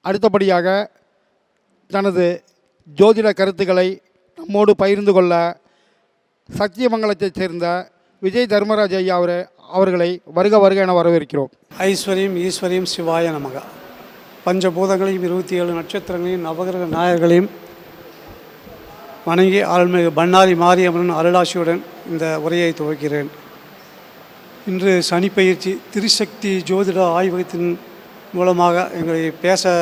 அடுத்தபடியாக தனது ஜோதிட கருத்துக்களை நம்மோடு பகிர்ந்து கொள்ள சத்தியமங்கலத்தைச் சேர்ந்த விஜய் தர்மராஜ் ஐயா அவர் அவர்களை வருக வருக என வரவேற்கிறோம். ஐஸ்வர்யம் ஈஸ்வரியம் சிவாய நமக. பஞ்சபூதங்களையும் இருபத்தி ஏழு நட்சத்திரங்களையும் நவகிரக நாயர்களையும் வணங்கி அருள்மிகு பண்ணாரி மாரியம்மன் அருளாசியுடன் இந்த உரையை துவக்கிறேன். இன்று சனி பயிற்சி திருசக்தி ஜோதிட ஆய்வகத்தின் மூலமாக எங்களை பேச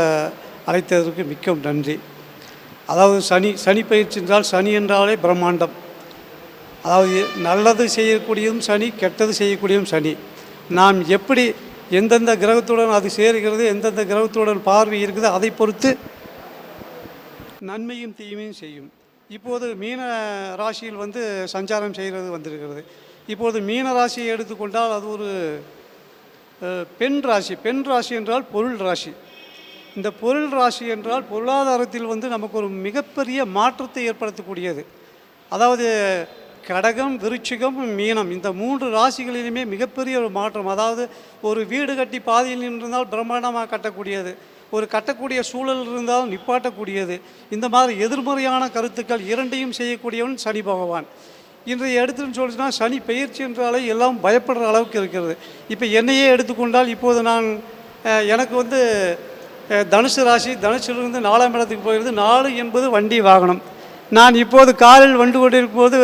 அழைத்ததற்கு மிக்க நன்றி. அதாவது சனி சனி பயிற்சி என்றால் சனி என்றாலே பிரம்மாண்டம். அதாவது நல்லது செய்யக்கூடியதும் சனி கெட்டது செய்யக்கூடியதும் சனி. நாம் எப்படி எந்தெந்த கிரகத்துடன் அது சேருகிறது எந்தெந்த கிரகத்துடன் பார்வை இருக்குது அதை பொறுத்து நன்மையும் தீமையும் செய்யும். இப்போது மீன ராசியில் வந்து சஞ்சாரம் செய்கிறது வந்திருக்கிறது. இப்போது மீன ராசியை எடுத்துக்கொண்டால் அது ஒரு பெண் ராசி. பெண் ராசி என்றால் பொருள் ராசி. இந்த பொருள் ராசி என்றால் பொருளாதாரத்தில் வந்து நமக்கு ஒரு மிகப்பெரிய மாற்றத்தை ஏற்படுத்தக்கூடியது. அதாவது கடகம் விருச்சிகம் மீனம் இந்த மூன்று ராசிகளிலுமே மிகப்பெரிய ஒரு மாற்றம். அதாவது ஒரு வீடு கட்டி பாதியில் நின்றிருந்தால் பிரம்மாண்டமாக கட்டக்கூடியது. ஒரு கட்டக்கூடிய சூழல் இருந்தால் நிப்பாட்டக்கூடியது. இந்த மாதிரி எதிர்மறையான கருத்துக்கள் இரண்டையும் செய்யக்கூடியவன் சனி பகவான். இன்றைய எடுத்துன்னு சொல்லிச்சுன்னா சனி பயிற்சி என்றாலே எல்லாம் பயப்படுற அளவுக்கு இருக்கிறது. இப்போ என்னையே எடுத்துக்கொண்டால் இப்போது நான் எனக்கு வந்து தனுசு ராசி தனுசிலிருந்து நாலாம் இடத்துக்கு போயிருந்து நாலு என்பது வண்டி வாகனம். நான் இப்போது காலில் வந்து கொண்டிருக்கும் போது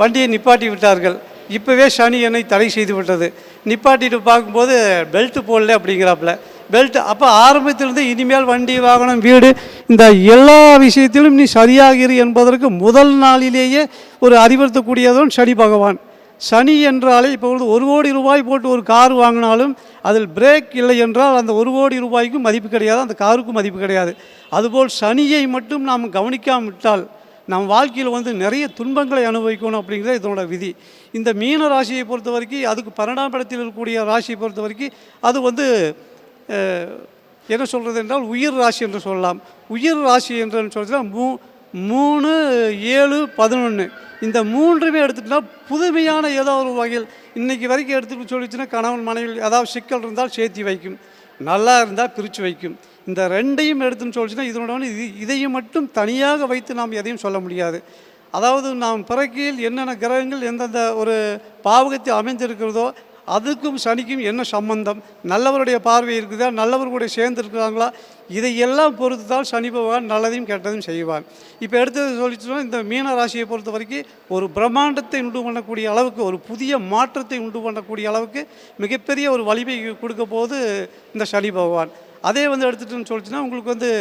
வண்டியை நிப்பாட்டி விட்டார்கள். இப்போவே சனி என்னை தடை செய்து விட்டது. நிப்பாட்டிட்டு பார்க்கும்போது பெல்ட்டு போடல அப்படிங்கிறாப்புல. பெல்ட் அப்போ ஆரம்பத்திலிருந்து இனிமேல் வண்டி வாகனம் வீடு இந்த எல்லா விஷயத்திலும் நீ சரியாகிரு என்பதற்கு முதல் நாளிலேயே ஒரு அறிவுறுத்தக்கூடியதும் சனி பகவான். சனி என்றாலே இப்போ வந்து ஒரு கோடி ரூபாய் போட்டு ஒரு கார் வாங்கினாலும் அதில் பிரேக் இல்லை என்றால் அந்த ஒரு கோடி ரூபாய்க்கும் மதிப்பு கிடையாது அந்த காருக்கும் மதிப்பு கிடையாது. அதுபோல் சனியை மட்டும் நாம் கவனிக்காம விட்டால் நம் வாழ்க்கையில் வந்து நிறைய துன்பங்களை அனுபவிக்கணும் அப்படிங்கிறது இதனோட விதி. இந்த மீன ராசியை பொறுத்த வரைக்கும் அதுக்கு பன்னெண்டாம் இடத்தில் இருக்கக்கூடிய ராசியை பொறுத்த வரைக்கும் அது வந்து என்ன சொல்கிறது என்றால் உயிர் ராசி என்று சொல்லலாம். உயிர் ராசி என்று சொல்கிறதுனா மூ மூணு ஏழு பதினொன்று இந்த மூன்றுமே எடுத்துட்டா புதுமையான ஏதோ ஒரு வகையில் இன்றைக்கி வரைக்கும் எடுத்துட்டு சொல்லிச்சுன்னா கணவன் மனைவி ஏதாவது சிக்கல் இருந்தால் சேர்த்தி வைக்கும். நல்லா இருந்தால் பிரித்து வைக்கும். இந்த ரெண்டையும் எடுத்துன்னு சொல்லிச்சுன்னா இதனோட இது இதையும் மட்டும் தனியாக வைத்து நாம் எதையும் சொல்ல முடியாது. அதாவது நாம் பிறக்கையில் என்னென்ன கிரகங்கள் எந்தெந்த ஒரு பாவகத்தை அமைந்திருக்கிறதோ அதுக்கும் சனிக்கும் என்ன சம்பந்தம்? நல்லவருடைய பார்வை இருக்குதா? நல்லவர்களுடைய சேர்ந்து இருக்கிறாங்களா? இதையெல்லாம் பொறுத்து தான் சனி பகவான் நல்லதையும் கெட்டதையும் செய்வான் இப்போ எடுத்தது சொல்லிச்சுன்னா இந்த மீன ராசியை பொறுத்த வரைக்கும் ஒரு பிரம்மாண்டத்தை உண்டு பண்ணக்கூடிய அளவுக்கு ஒரு புதிய மாற்றத்தை உண்டு பண்ணக்கூடிய அளவுக்கு மிகப்பெரிய ஒரு வலிமை கொடுக்க போது இந்த சனி பகவான். அதே வந்து எடுத்துட்டுன்னு சொல்லிச்சுன்னா உங்களுக்கு வந்து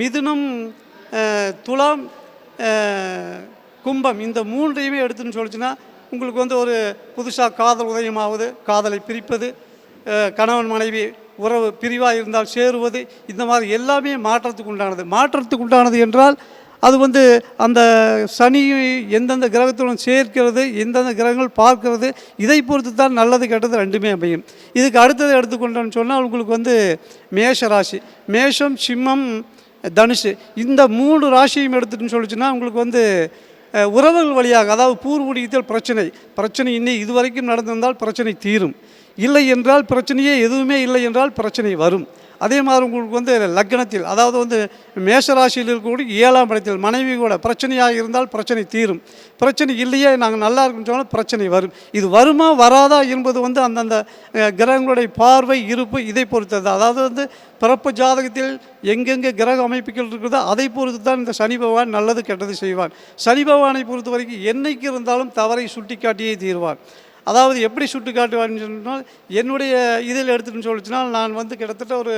மிதுனம் துலாம் கும்பம் இந்த மூன்றையுமே எடுத்துன்னு சொல்லிச்சுன்னா உங்களுக்கு வந்து ஒரு புதுசாக காதல் உதயமாவது காதலை பிரிப்பது கணவன் மனைவி உறவு பிரிவாக இருந்தால் சேருவது இந்த மாதிரி எல்லாமே மாற்றத்துக்கு உண்டானது. மாற்றத்துக்கு உண்டானது என்றால் அது வந்து அந்த சனி எந்தெந்த கிரகத்துடன் சேர்க்கிறது எந்தெந்த கிரகங்கள் பார்க்கிறது இதை பொறுத்து தான் நல்லது கெட்டது ரெண்டுமே அமையும். இதுக்கு அடுத்தது எடுத்துக்கொண்டோன்னு சொன்னால் உங்களுக்கு வந்து மேஷ ராசி. மேஷம் சிம்மம் தனுஷு இந்த மூணு ராசியும் எடுத்துட்டுன்னு சொல்லிச்சுன்னா உங்களுக்கு வந்து உறவுகள் வழியாக அதாவது பூர்வீகத்தில் பிரச்சனை பிரச்சனை இன்னி இதுவரைக்கும் நடந்திருந்தால் பிரச்சனை தீரும். இல்லை என்றால் பிரச்சனையே எதுவுமே இல்லை என்றால் பிரச்சனை வரும். அதே மாதிரி உங்களுக்கு வந்து லக்னத்தில் அதாவது வந்து மேஷராசியில் இருக்கக்கூடிய ஏழாம் இடத்தில் மனைவி கூட பிரச்சனையாக இருந்தால் பிரச்சனை தீரும். பிரச்சனை இல்லையே நாங்கள் நல்லா இருக்குன்னு சொன்னால் பிரச்சனை வரும். இது வருமா வராதா என்பது வந்து அந்தந்த கிரகங்களுடைய பார்வை இருப்பு இதை பொறுத்தது. அதாவது வந்து பிறப்பு ஜாதகத்தில் எங்கெங்கே கிரக அமைப்புகள் இருக்குதோ அதை பொறுத்து தான் இந்த சனி பகவான் நல்லது கெட்டது செய்வான் சனி பகவானை பொறுத்த வரைக்கும் என்னைக்கு இருந்தாலும் தவறை சுட்டிக்காட்டியே தீர்வான் அதாவது எப்படி சுட்டு காட்டுவார்னு சொன்னால் என்னுடைய இதில் எடுத்துன்னு சொல்லிச்சுனால் நான் வந்து கிட்டத்தட்ட ஒரு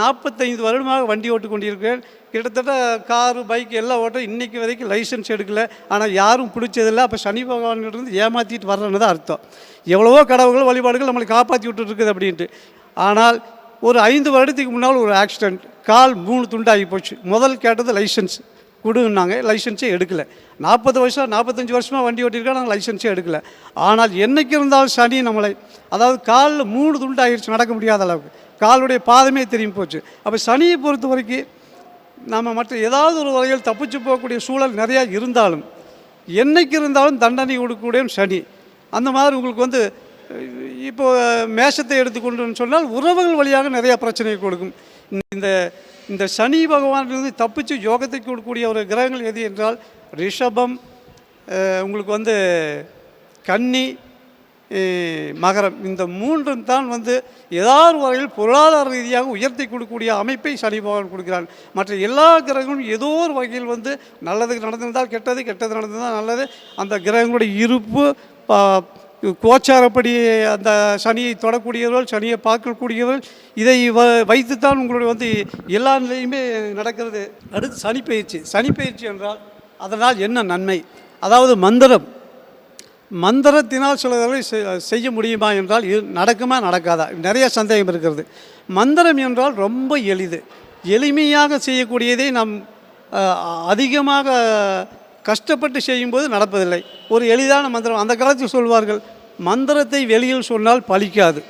நாற்பத்தைந்து வருடமாக வண்டி ஓட்டு கொண்டிருக்கிறேன். கிட்டத்தட்ட காரு பைக் எல்லாம் ஓட்ட இன்றைக்கு வரைக்கும் லைசன்ஸ் எடுக்கல. ஆனால் யாரும் பிடிச்சதில்லை. அப்போ சனி பகவான்கிட்ட ஏமாற்றிட்டு வர்றேன்னு தான் அர்த்தம். எவ்வளவோ கடவுள்கள் வழிபாடுகள் நம்மளை காப்பாற்றி விட்டுருக்குது அப்படின்ட்டு. ஆனால் ஒரு ஐந்து வருடத்துக்கு முன்னால் ஒரு ஆக்சிடெண்ட் கால் மூணு துண்டாகி போச்சு. முதல் கேட்டது லைசன்ஸ். கொடுன்னாங்க லைசன்ஸே எடுக்கலை. நாற்பது வருஷம் நாற்பத்தஞ்சு வருஷமாக வண்டி ஓட்டியிருக்கா நாங்கள் லைசன்ஸே எடுக்கலை. ஆனால் என்றைக்கு இருந்தாலும் சனி நம்மளை அதாவது காலில் மூணு துண்டு ஆகிடுச்சு நடக்க முடியாத அளவுக்கு. காலுடைய பாதமே தெரியும் போச்சு. அப்போ சனியை பொறுத்த வரைக்கும் நம்ம மற்ற ஏதாவது ஒரு வகையில் தப்பிச்சு போகக்கூடிய சூழல் நிறையா இருந்தாலும் என்றைக்கு இருந்தாலும் தண்டனை கொடுக்கக்கூடிய சனி. அந்த மாதிரி உங்களுக்கு வந்து இப்போ மேஷத்தை எடுத்துக்கொண்டுன்னு சொன்னால் உறவுகள் வழியாக நிறையா பிரச்சனையை கொடுக்கும். இந்த இந்த சனி பகவானிலிருந்து தப்பிச்சு யோகத்தை கொடுக்கக்கூடிய ஒரு கிரகங்கள் எது என்றால் ரிஷபம் உங்களுக்கு வந்து கன்னி மகரம். இந்த மூன்றும் தான் வந்து ஏதாவது வகையில் பொருளாதார ரீதியாக உயர்த்தி கொடுக்கக்கூடிய அமைப்பை சனி பகவான் கொடுக்கிறான் மற்ற எல்லா கிரகங்களும் ஏதோ ஒரு வகையில் வந்து நல்லது நடந்திருந்தால் கெட்டது கெட்டது நடந்திருந்தால் நல்லது. அந்த கிரகங்களுடைய இருப்பு ப- கோச்சாரப்படி அந்த சனியை தொடக்கூடியவர்கள் சனியை பார்க்கக்கூடியவர்கள் இதை வ வைத்துத்தான் உங்களுடைய வந்து எல்லா நிலையுமே நடக்கிறது. அடுத்து சனி பயிற்சி. சனி பயிற்சி என்றால் அதனால் என்ன நன்மை? அதாவது மந்திரம். மந்திரத்தினால் சிலதை செ- செய்ய முடியுமா என்றால் இது நடக்குமா நடக்காதா? நிறைய சந்தேகம் இருக்கிறது. மந்திரம் என்றால் ரொம்ப எளிது. எளிமையாக செய்யக்கூடியதை நாம் அதிகமாக கஷ்டப்பட்டு செய்யும்போது நடப்பதில்லை. ஒரு எளிதான மந்திரம். அந்த காலத்தில் சொல்வார்கள் மந்திரத்தை வெளியில் சொன்னால் பலிக்காது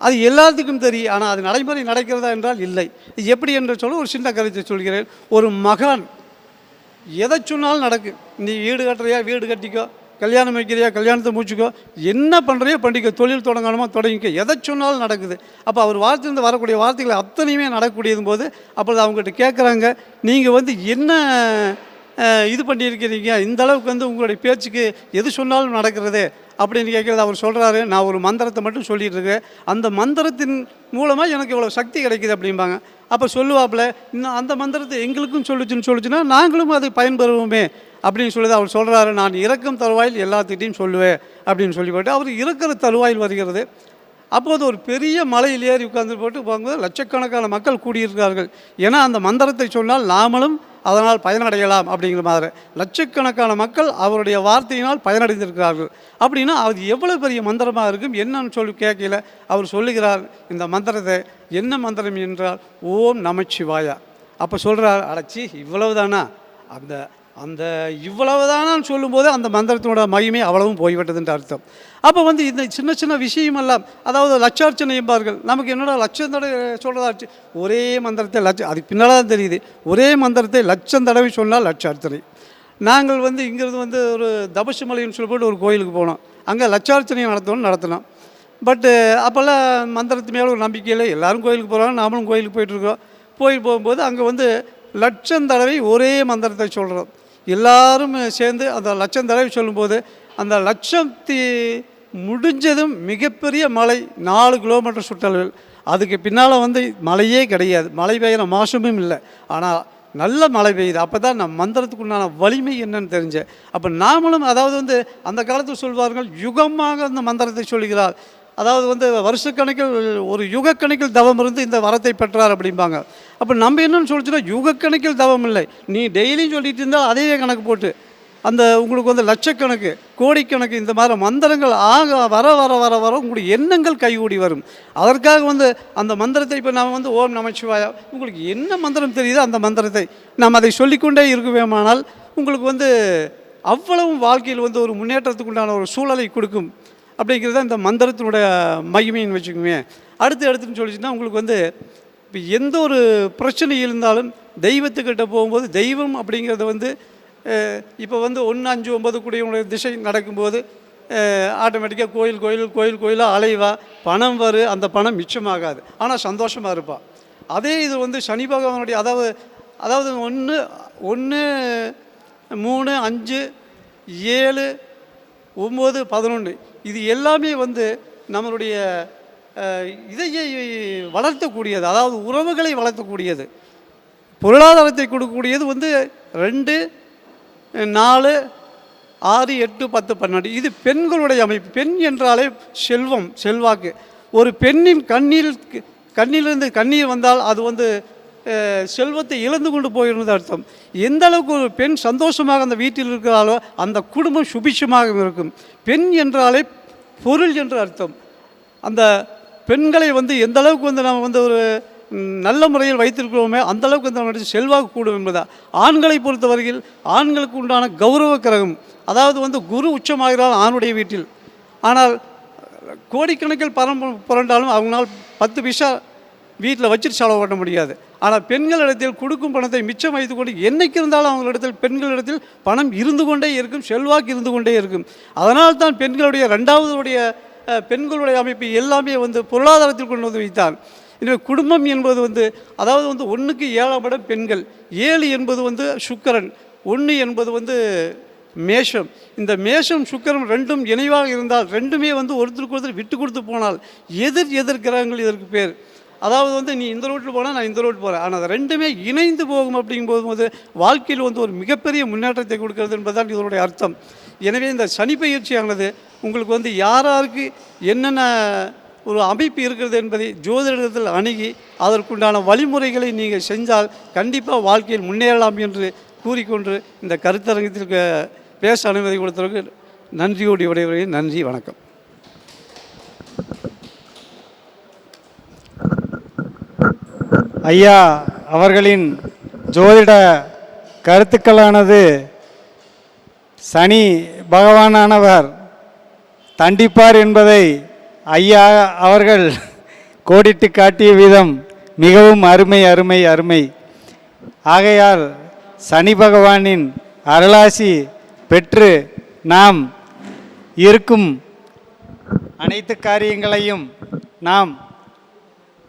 அது எல்லாத்துக்கும் தெரியும். ஆனால் அது நடைமுறை நடக்கிறதா என்றால் இல்லை. எப்படி என்று சொல்ல ஒரு சின்ன கருத்தை சொல்கிறேன். ஒரு மகான் எதை சொன்னாலும் நடக்கும் நீ வீடு கட்டுறியா? வீடு கட்டிக்கோ. கல்யாணம் வைக்கிறியா? கல்யாணத்தை முடிச்சுக்கோ. என்ன பண்ணுறியோ பண்ணிக்கோ தொழில் தொடங்கணுமோ தொடங்கிக்கோ. எதை சொன்னாலும் நடக்குது. அப்போ அவர் வார்த்தையிலிருந்து வரக்கூடிய வார்த்தைகள் அத்தனையுமே நடக்கக்கூடியது போது அப்பொழுது அவங்ககிட்ட கேட்குறாங்க நீங்கள் வந்து என்ன இது பண்ணியிருக்கிறீங்க. இந்த அளவுக்கு வந்து உங்களுடைய பேச்சுக்கு எது சொன்னாலும் நடக்கிறது அப்படின்னு கேட்குறது அவர் சொல்கிறாரு நான் ஒரு மந்திரத்தை மட்டும் சொல்லிட்டு இருக்கேன். அந்த மந்திரத்தின் மூலமாக எனக்கு இவ்வளோ சக்தி கிடைக்குது அப்படிம்பாங்க. அப்போ சொல்லுவாப்பில் இன்னும் அந்த மந்திரத்தை எங்களுக்கும் சொல்லுச்சுன்னு சொல்லிச்சுன்னா நாங்களும் அதை பயன்பெறுவோமே அப்படின்னு சொல்லி அவர் சொல்கிறாரு நான் இறக்கும் தருவாயில் எல்லாத்துக்கிட்டையும் சொல்லுவேன் அப்படின்னு சொல்லி போட்டு அவர் இறக்கிற தருவாயில் வருகிறது. அப்போது ஒரு பெரிய மலையில் ஏறி உட்கார்ந்து போட்டு போகும்போது லட்சக்கணக்கான மக்கள் கூடியிருக்கிறார்கள். ஏன்னா அந்த மந்திரத்தை சொன்னால் நாமளும் அதனால் பயனடையலாம் அப்படிங்கிற மாதிரி. லட்சக்கணக்கான மக்கள் அவருடைய வார்த்தையினால் பயனடைந்திருக்கிறார்கள். அப்படின்னா அது எவ்வளோ பெரிய மந்திரமாக இருக்கும்? என்னன்னு சொல்லி கேட்கல அவர் சொல்லுகிறார் இந்த மந்திரத்தை என்ன மந்திரம் என்றால் ஓம் நமச்சிவாயா. அப்போ சொல்கிறார் அடைச்சி இவ்வளவுதானா? அந்த அந்த இவ்வளவுதானான்னு சொல்லும்போது அந்த மந்திரத்தினோட மகிமை அவ்வளவும் போய்விட்டதுன்ற அர்த்தம். அப்போ வந்து இந்த சின்ன சின்ன விஷயமெல்லாம் அதாவது லட்சார்ச்சனை என்பார்கள் நமக்கு என்னடா லட்சம் தடவை சொல்கிறதாச்சு ஒரே மந்திரத்தை லட்சம் அதுக்கு பின்னால் தான் தெரியுது. ஒரே மந்திரத்தை லட்சம் தடவை சொன்னால் லட்சார்ச்சனை. நாங்கள் வந்து இங்கிருந்து வந்து ஒரு தபசு மலைன்னு சொல்லி ஒரு கோயிலுக்கு போனோம். அங்கே லட்சார்ச்சனை நடத்தணும்னு நடத்தினோம். பட்டு அப்போல்லாம் மந்திரத்து மேலே ஒரு நம்பிக்கையில் எல்லாரும் கோயிலுக்கு போகிறாங்க நாமளும் கோயிலுக்கு போயிட்டுருக்கோம் போய் போகும்போது அங்கே வந்து லட்சம் தடவை ஒரே மந்திரத்தை சொல்கிறோம் எல்லாரும் சேர்ந்து அந்த லட்சம் தடவை சொல்லும்போது அந்த லட்சத்தி முடிஞ்சதும் மிகப்பெரிய மலை நாலு கிலோமீட்டர் சுற்றளவில். அதுக்கு பின்னால் வந்து மழையே கிடையாது. மழை பெய்கிற மாசமும் இல்லை. ஆனால் நல்ல மழை பெய்யுது. அப்போ தான் நம்ம மந்திரத்துக்கு உண்டான வலிமை என்னன்னு தெரிஞ்சேன் அப்போ நாமளும் அதாவது வந்து அந்த காலத்தில் சொல்வார்கள் யுகமாக அந்த மந்திரத்தை சொல்கிறார் அதாவது வந்து வருஷக்கணக்கில் ஒரு யுகக்கணக்கில் தவம் இருந்து இந்த வரத்தை பெற்றார் அப்படிம்பாங்க. அப்போ நம்ம என்னன்னு சொல்லிச்சுன்னா யுகக்கணக்கில் தவம் இல்லை நீ டெய்லியும் சொல்லிட்டு இருந்தால் அதே கணக்கு போட்டு அந்த உங்களுக்கு வந்து லட்சக்கணக்கு கோடிக்கணக்கு இந்த மாதிரி மந்திரங்கள் ஆக வர வர வர வர உங்களுக்கு எண்ணங்கள் கைகூடி வரும். அதற்காக வந்து அந்த மந்திரத்தை இப்போ நாம் வந்து ஓம் நமச்சிவாயா உங்களுக்கு என்ன மந்திரம் தெரியுதோ அந்த மந்திரத்தை நாம் அதை சொல்லிக்கொண்டே இருக்குவேமானால் உங்களுக்கு வந்து அவ்வளவும் வாழ்க்கையில் வந்து ஒரு முன்னேற்றத்துக்கு உண்டான ஒரு சூழலை கொடுக்கும். அப்படிங்கிறது தான் இந்த மந்திரத்தினுடைய மகிமைன்னு வச்சுக்கோங்க அடுத்து அடுத்துன்னு சொல்லிச்சுன்னா உங்களுக்கு வந்து இப்போ எந்த ஒரு பிரச்சனை இருந்தாலும் தெய்வத்துக்கிட்ட போகும்போது தெய்வம் அப்படிங்கிறது வந்து இப்போ வந்து ஒன்று அஞ்சு ஒன்பது கூடியவங்களுடைய திசை நடக்கும்போது ஆட்டோமேட்டிக்காக கோயில் கோயில் கோயில் கோயிலாக அலைவா பணம் வரும் அந்த பணம் மிச்சமாகாது. ஆனால் சந்தோஷமாக இருப்பாள் அதே இது வந்து சனி பகவானுடைய அதாவது அதாவது ஒன்று ஒன்று மூணு அஞ்சு ஏழு ஒம்பது பதினொன்று இது எல்லாமே வந்து நம்மளுடைய இதையை வளர்த்தக்கூடியது. அதாவது உறவுகளை வளர்த்தக்கூடியது. பொருளாதாரத்தை கொடுக்கக்கூடியது வந்து ரெண்டு நாலு ஆறு எட்டு பத்து பன்னெண்டு. இது பெண்களுடைய அமைப்பு. பெண் என்றாலே செல்வம் செல்வாக்கு. ஒரு பெண்ணின் கண்ணில் கண்ணிலிருந்து கண்ணீர் வந்தால் அது வந்து செல்வத்தை இழந்து கொண்டு போயிருந்தது அர்த்தம். எந்த அளவுக்கு ஒரு பெண் சந்தோஷமாக அந்த வீட்டில் இருக்கிறாளோ அந்த குடும்பம் சுபிட்சமாக இருக்கும். பெண் என்றாலே பொருள் என்று அர்த்தம். அந்த பெண்களை வந்து எந்த அளவுக்கு வந்து நம்ம வந்து ஒரு நல்ல முறையில் வைத்திருக்கிறோமே அந்த அளவுக்கு வந்து நம்மளுடைய செல்வாக்கு கூடும் என்பதா ஆண்களை பொறுத்தவரையில் ஆண்களுக்கு உண்டான கௌரவ கிரகம் அதாவது வந்து குரு உச்சமாகிறால் ஆணுடைய வீட்டில். ஆனால் கோடிக்கணக்கில் பரம் புரண்டாலும் அவங்களால் பத்து பைசா வீட்டில் வச்சுட்டு செலவு பண்ண முடியாது. ஆனால் பெண்களிடத்தில் கொடுக்கும் பணத்தை மிச்சம் வைத்து கொண்டு என்னைக்கு இருந்தாலும் அவங்களிடத்தில் பெண்களிடத்தில் பணம் இருந்து கொண்டே இருக்கும் செல்வாக்கு இருந்து கொண்டே இருக்கும். அதனால் தான் பெண்களுடைய ரெண்டாவதுடைய பெண்களுடைய அமைப்பு எல்லாமே வந்து பொருளாதாரத்தில் கொண்டு வந்து வைத்தான் எனவே குடும்பம் என்பது வந்து அதாவது வந்து ஒன்றுக்கு ஏழாம் இடம் பெண்கள் ஏழு என்பது வந்து சுக்கரன் ஒன்று என்பது வந்து மேஷம். இந்த மேஷம் சுக்கரம் ரெண்டும் இணைவாக இருந்தால் ரெண்டுமே வந்து ஒருத்தருக்கு ஒருத்தர் விட்டு கொடுத்து போனால் எதிர் எதிர் கிரகங்கள் இதற்கு பேர். அதாவது வந்து நீ இந்த ரோட்டில் போனால் நான் இந்த ரோட் போகிறேன் ஆனால் அது ரெண்டுமே இணைந்து போகும் அப்படிங்கும்போது போது வாழ்க்கையில் வந்து ஒரு மிகப்பெரிய முன்னேற்றத்தை கொடுக்கிறது என்பதுதான் இதனுடைய அர்த்தம். எனவே இந்த சனி பயிற்சியானது உங்களுக்கு வந்து யார் யாருக்கு என்னென்ன ஒரு அமைப்பு இருக்கிறது என்பதை ஜோதிடத்தில் அணுகி அதற்குண்டான வழிமுறைகளை நீங்கள் செஞ்சால் கண்டிப்பாக வாழ்க்கையில் முன்னேறலாம் என்று கூறிக்கொண்டு இந்த கருத்தரங்கத்திற்கு பேச அனுமதி கொடுத்தவர்கள் நன்றியோடு உடையவர்களே நன்றி வணக்கம். ஐயா அவர்களின் ஜோதிட கருத்துக்களானது சனி பகவானானவர் தண்டிப்பார் என்பதை ஐயா அவர்கள் கோடிட்டு காட்டிய விதம் மிகவும் அருமை அருமை அருமை. ஆகையால் சனி பகவானின் அருளாசி பெற்று நாம் இருக்கும் அனைத்து காரியங்களையும் நாம்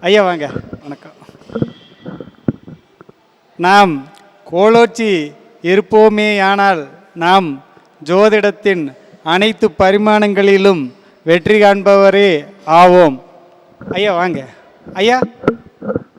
ஐயா வாங்க வணக்கம். நாம் கோலோச்சி இருப்போமேயானால் நாம் ஜோதிடத்தின் அனைத்து பரிமாணங்களிலும் வெற்றி காண்பவரே ஆவோம். ஐயா வாங்க. ஐயா.